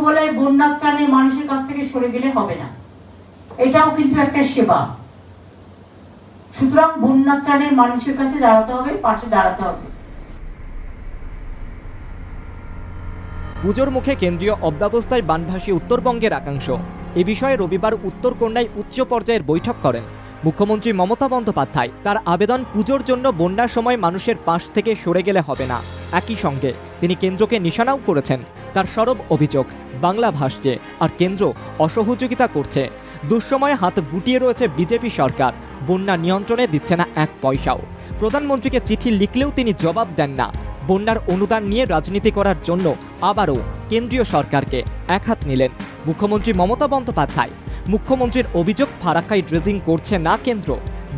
বলে বন্যার ত্রাণে মানুষের কাছ থেকে সরে গেলে হবে না। এটাও কিন্তু একটা সেবা। সুতরাং বন্যার ত্রাণে মানুষের কাছে দাঁড়াতে হবে, পাশে দাঁড়াতে হবে। পুজোর মুখে কেন্দ্রীয় অব্যবস্থায় বানভাসী উত্তরবঙ্গের একাংশ। এ বিষয়ে রবিবার উত্তরকন্যায় উচ্চ পর্যায়ের বৈঠক করেন মুখ্যমন্ত্রী মমতা বন্দ্যোপাধ্যায়। তার আবেদন পুজোর জন্য বন্যার সময় মানুষের পাশ থেকে সরে গেলে হবে না। একই সঙ্গে তিনি কেন্দ্রকে নিশানাও করেছেন। তার সরব অভিযোগ, বাংলা ভাসছে আর কেন্দ্র অসহযোগিতা করছে। দুঃসময়ে হাত গুটিয়ে রয়েছে বিজেপি সরকার, বন্যা নিয়ন্ত্রণে দিচ্ছে না এক পয়সাও। প্রধানমন্ত্রীকে চিঠি লিখলেও তিনি জবাব দেন না। বন্যার অনুদান নিয়ে রাজনীতি করার জন্য আবারও কেন্দ্রীয় সরকারকে একহাত নিলেন মুখ্যমন্ত্রী মমতা বন্দ্যোপাধ্যায়। মুখ্যমন্ত্রীর অভিযোগ ফারাক্কাই ড্রেজিং করছে না কেন্দ্র,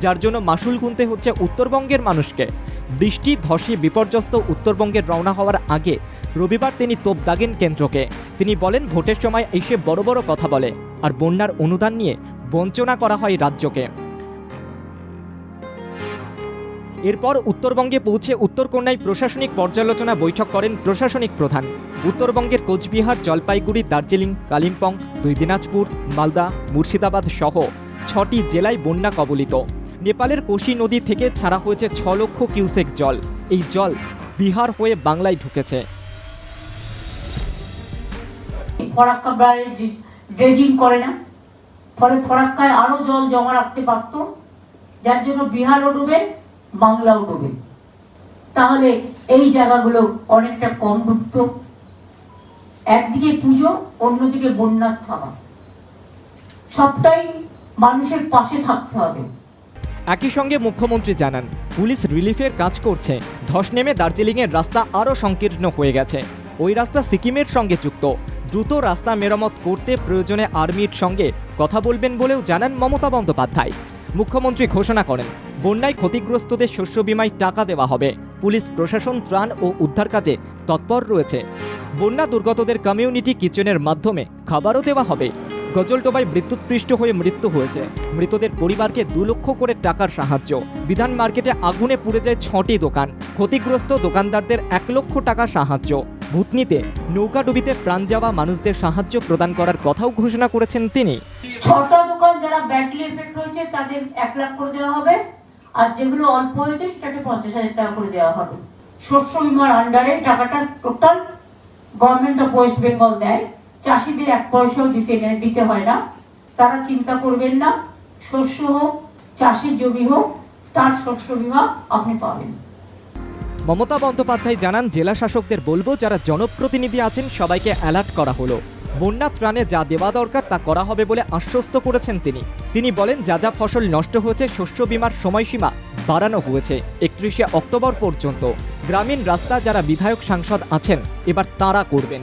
যার জন্য মাসুল গুনতে হচ্ছে উত্তরবঙ্গের মানুষকে। বৃষ্টি, ধসে, বিপর্যস্ত উত্তরবঙ্গে রওনা হওয়ার আগে রবিবার তিনি তোপ দাগেন কেন্দ্রকে। তিনি বলেন, ভোটের সময় এসে বড় বড় কথা বলে আর বন্যার অনুদান নিয়ে বঞ্চনা করা হয় রাজ্যকে। এরপর উত্তরবঙ্গে পৌঁছে উত্তরকন্যায় প্রশাসনিক পর্যালোচনা বৈঠক করেন প্রশাসনিক প্রধান। উত্তরবঙ্গের কোচবিহার, জলপাইগুড়ি, দার্জিলিং, কালিম্পং, দুই দিনাজপুর, মালদা, মুর্শিদাবাদ সহ ছটি জেলায় বন্যা কবলিত। নেপালের কোশি নদী থেকে ছাড়া হয়েছে ছ লক্ষ কিউসেক জল। এই জল বিহার হয়ে বাংলায় ঢুকেছে। ফরাক্কা ড্রেজিং করে না। ফলে ফরাক্কায় আরও জল জমা রাখতে পারতো। যার জন্য বিহারও ডুবে, বাংলাও ডুবে। তাহলে এই জায়গাগুলো অনেকটা কম ডুবতো একদিকে পুজো, অন্যদিকে বন্যার থাকা সবটাই মানুষের পাশে থাকতে হবে। একই সঙ্গে মুখ্যমন্ত্রী জানান, পুলিশ রিলিফের কাজ করছে। ধস নেমে দার্জিলিংয়ের রাস্তা আরও সংকীর্ণ হয়ে গেছে। ওই রাস্তা সিকিমের সঙ্গে যুক্ত। দ্রুত রাস্তা মেরামত করতে প্রয়োজনে আর্মির সঙ্গে কথা বলবেন বলেও জানান মমতা বন্দ্যোপাধ্যায়। মুখ্যমন্ত্রী ঘোষণা করেন, বন্যায় ক্ষতিগ্রস্তদের শস্য বিমায় টাকা দেওয়া হবে। পুলিশ, প্রশাসন, ত্রাণ ও উদ্ধার কাজে তৎপর রয়েছে। বন্যা দুর্গতদের কমিউনিটি কিচেনের মাধ্যমে খাবারও দেওয়া হবে। গজলডোবায় বিদ্যুৎপৃষ্ট হয়ে মৃত্যু হয়েছে। মৃতদের পরিবারকে দু লক্ষ করে টাকার সাহায্য। বিধান মার্কেটে আগুনে পুড়ে যায় ছটি দোকান। ক্ষতিগ্রস্ত দোকানদারদের এক লক্ষ টাকা সাহায্য। ভূতনিতে নৌকাডুবিতে প্রাণ যাওয়া মানুষদের সাহায্য প্রদান করার কথাও ঘোষণা করেছেন তিনি। ছটা দোকান যারা ব্যাটলি এফেক্ট হয়েছে তাদের এক লাখ করে দেওয়া হবে। আর যেগুলো অল্প হয়েছে, সেটাকে পঞ্চাশ হাজার টাকা করে দেওয়া হবে। শস্য বিমার আন্ডারে টাকাটা total government of West Bengal দেয়। চাষিদের এক পয়সাও দিতে দিতে হয় না। তারা চিন্তা করবেন না, শস্য হোক, চাষের জমি হোক, তার শস্য বিমা আপনি পাবেন। মমতা বন্দ্যোপাধ্যায় জানান, জেলা শাসকদের বলব, যারা জনপ্রতিনিধি আছেন, সবাইকে অ্যালার্ট করা হলো। বন্যা ত্রাণে যা দেওয়া দরকার, তা করা হবে বলে আশ্বস্ত করেছেন তিনি। তিনি বলেন, যা যা ফসল নষ্ট হয়েছে, শস্য বিমার সময়সীমা বাড়ানো হয়েছে, একত্রিশে অক্টোবর পর্যন্ত। গ্রামীণ রাস্তা যারা বিধায়ক সাংসদ আছেন, এবার তারা করবেন।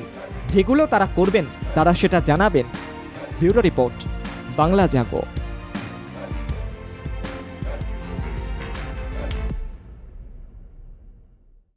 যেগুলো তারা করবেন তারা সেটা জানাবেন। Bureau report Bangla Jago.